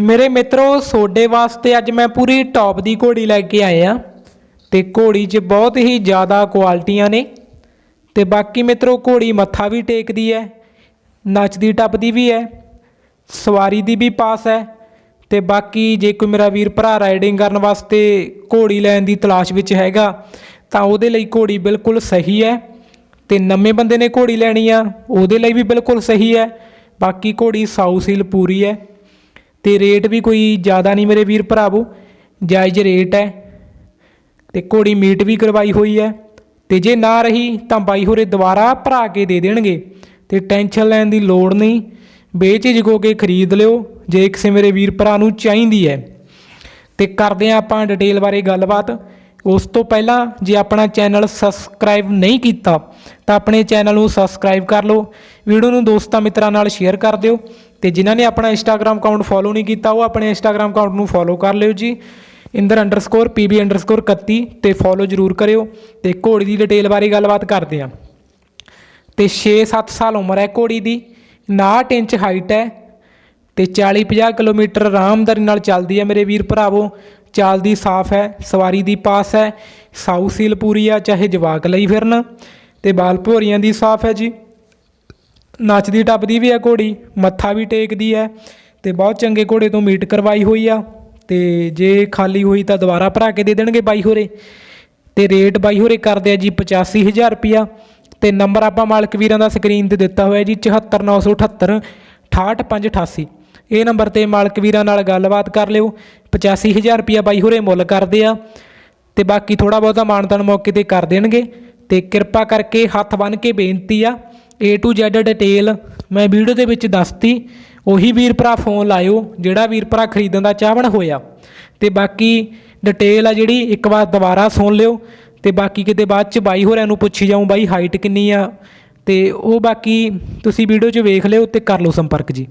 ਮੇਰੇ ਮਿੱਤਰੋ ਸੋਡੇ ਵਾਸਤੇ ਅੱਜ ਮੈਂ ਪੂਰੀ ਟੌਪ ਦੀ ਘੋੜੀ ਲੈ ਕੇ ਆਇਆ ਆ ਤੇ ਘੋੜੀ 'ਚ ਬਹੁਤ ਹੀ ਜ਼ਿਆਦਾ ਕੁਆਲਿਟੀਆਂ ਨੇ ਤੇ ਬਾਕੀ ਮਿੱਤਰੋ, ਘੋੜੀ ਮੱਥਾ ਵੀ ਟੇਕਦੀ ਹੈ, ਨੱਚਦੀ, ਟੱਪਦੀ ਵੀ ਹੈ, ਸਵਾਰੀ ਦੀ ਵੀ ਪਾਸ ਹੈ ਤੇ ਬਾਕੀ ਜੇ ਕੋਈ ਮੇਰਾ ਵੀਰ ਭਰਾ ਰਾਈਡਿੰਗ ਕਰਨ ਵਾਸਤੇ ਘੋੜੀ ਲੈਣ ਦੀ ਤਲਾਸ਼ ਵਿੱਚ ਹੈਗਾ, ਤਾਂ ਉਹਦੇ ਲਈ ਘੋੜੀ ਬਿਲਕੁਲ ਸਹੀ ਹੈ ਤੇ ਨਵੇਂ ਬੰਦੇ ਨੇ ਘੋੜੀ ਲੈਣੀ ਆ, ਉਹਦੇ ਲਈ ਵੀ ਬਿਲਕੁਲ ਸਹੀ ਹੈ, ਬਾਕੀ ਘੋੜੀ ਸਾਊ ਸੀਲ ਪੂਰੀ ਹੈ। ਤੇ ਰੇਟ ਵੀ ਕੋਈ ਜ਼ਿਆਦਾ ਨਹੀਂ ਮੇਰੇ ਵੀਰ ਭਰਾਵੋ, ਜਾਇਜ਼ ਰੇਟ ਹੈ। ਤੇ ਘੋੜੀ ਮੀਟ ਵੀ ਕਰਵਾਈ ਹੋਈ ਹੈ। ਤੇ ਜੇ ਨਾ ਰਹੀ ਤਾਂ ਬਾਈ ਹੋਰੇ ਦੁਬਾਰਾ ਭਰਾ ਕੇ ਦੇ ਦੇਣਗੇ। ਤੇ ਟੈਨਸ਼ਨ ਲੈਣ ਦੀ ਲੋੜ ਨਹੀਂ, ਬੇਝਿਜਕ ਕੇ ਖਰੀਦ ਲਿਓ, ਜੇ ਕਿਸੇ ਮੇਰੇ ਵੀਰ ਭਰਾ ਨੂੰ ਚਾਹੀਦੀ ਹੈ। ਤੇ ਕਰਦੇ ਹਾਂ ਆਪਾਂ ਡਿਟੇਲ ਬਾਰੇ ਗੱਲਬਾਤ। ਉਸ ਤੋਂ ਪਹਿਲਾਂ ਜੇ ਆਪਣਾ ਚੈਨਲ ਸਬਸਕ੍ਰਾਈਬ ਨਹੀਂ ਕੀਤਾ, ਤਾਂ ਆਪਣੇ ਚੈਨਲ ਨੂੰ ਸਬਸਕ੍ਰਾਈਬ ਕਰ ਲਓ। ਵੀਡੀਓ ਨੂੰ ਦੋਸਤਾਂ ਮਿੱਤਰਾਂ ਨਾਲ ਸ਼ੇਅਰ ਕਰ ਦਿਓ। ਤੇ ਜਿਨ੍ਹਾਂ ਨੇ ਆਪਣਾ ਇੰਸਟਾਗ੍ਰam ਅਕਾਊਂਟ ਫੋਲੋ ਨਹੀਂ ਕੀਤਾ, ਉਹ ਆਪਣੇ ਇੰਸਟਾਗ੍ਰam ਅਕਾਊਂਟ ਨੂੰ ਫੋਲੋ ਕਰ ਲਿਓ ਜੀ। ਇੰਦਰ ਅੰਡਰਸਕੋਰ ਪੀਬੀ ਅੰਡਰਸਕੋਰ 31 ਤੇ ਫੋਲੋ ਜ਼ਰੂਰ ਕਰਿਓ ਤੇ ਘੋੜੀ ਦੀ ਡਿਟੇਲ ਬਾਰੇ ਗੱਲਬਾਤ ਕਰਦੇ ਹਾਂ। ਤੇ 6-7 ਸਾਲ ਉਮਰ ਹੈ ਘੋੜੀ ਦੀ 59 ਇੰਚ ਹਾਈਟ ਹੈ ਤੇ 40-50 ਕਿਲੋਮੀਟਰ ਆਰਾਮਦਾਰੀ ਨਾਲ ਚੱਲਦੀ ਹੈ ਮੇਰੇ ਵੀਰ ਭਰਾਵੋ। ਚਾਲਦੀ ਸਾਫ਼ ਹੈ, ਸਵਾਰੀ ਦੀ ਪਾਸ ਹੈ ਸਾਊ ਸੀਲ ਪੂਰੀ ਆ, ਚਾਹੇ ਜਵਾਕ ਲਈ ਫਿਰਨ ਤੇ ਬਾਲ ਭੋਰੀਆਂ ਦੀ ਸਾਫ਼ ਹੈ ਜੀ। ਨੱਚਦੀ ਟੱਪਦੀ ਵੀ ਹੈ ਘੋੜੀ, ਮੱਥਾ ਵੀ ਟੇਕਦੀ ਹੈ ਤੇ ਬਹੁਤ ਚੰਗੇ ਘੋੜੇ ਤੋਂ ਮੀਟ ਕਰਵਾਈ ਹੋਈ ਆ ਤੇ ਜੇ ਖਾਲੀ ਹੋਈ ਤਾਂ ਦੁਬਾਰਾ ਭਰਾ ਕੇ ਦੇ ਦੇਣਗੇ ਬਾਈ ਹੋਰੇ। ਤੇ ਰੇਟ ਬਾਈ ਹੋਰੇ ਕਰਦੇ ਆ ਜੀ 85000 ਰੁਪਿਆ ਤੇ ਨੰਬਰ ਆਪਾਂ ਮਾਲਕ ਵੀਰਾਂ ਦਾ ਸਕਰੀਨ ਤੇ ਦਿੱਤਾ ਹੋਇਆ ਜੀ 74978 68588 ਇਹ ਨੰਬਰ ਤੇ ਮਾਲਕ ਵੀਰਾਂ ਨਾਲ ਗੱਲਬਾਤ ਕਰ ਲਿਓ। 85000 ਰੁਪਿਆ ਬਾਈ ਹੋਰੇ ਮੁੱਲ ਕਰਦੇ ਆ ਤੇ ਬਾਕੀ ਥੋੜਾ ਬਹੁਤਾ ਮਾਨਤਾਨ ਮੌਕੇ ਤੇ ਕਰ ਦੇਣਗੇ ਤੇ ਕਿਰਪਾ ਕਰਕੇ ਹੱਥ ਬੰਨ ਕੇ ਬੇਨਤੀ ਆ A to Z ਡਿਟੇਲ ਮੈਂ ਵੀਡੀਓ ਦੇ ਵਿੱਚ ਦੱਸਤੀ। ਉਹੀ ਵੀਰ ਭਰਾ ਫੋਨ ਲਾਇਓ, ਜਿਹੜਾ ਵੀਰ ਭਰਾ ਖਰੀਦਣ ਦਾ ਚਾਹਵਣ ਹੋਇਆ। ਤੇ ਬਾਕੀ ਡਿਟੇਲ ਆ ਜਿਹੜੀ, ਇੱਕ ਵਾਰ ਦੁਬਾਰਾ ਸੁਣ ਲਿਓ। ਤੇ ਬਾਕੀ ਕਿਤੇ ਬਾਅਦ ਚ ਬਾਈ ਹੋਰਿਆਂ ਨੂੰ ਪੁੱਛੀ ਜਾਊਂ, ਬਾਈ ਹਾਈਟ ਕਿੰਨੀ ਆ। ਤੇ ਉਹ ਬਾਕੀ ਤੁਸੀਂ ਵੀਡੀਓ 'ਚ ਵੇਖ ਲਿਓ ਤੇ ਕਰ ਲਓ ਸੰਪਰਕ ਜੀ।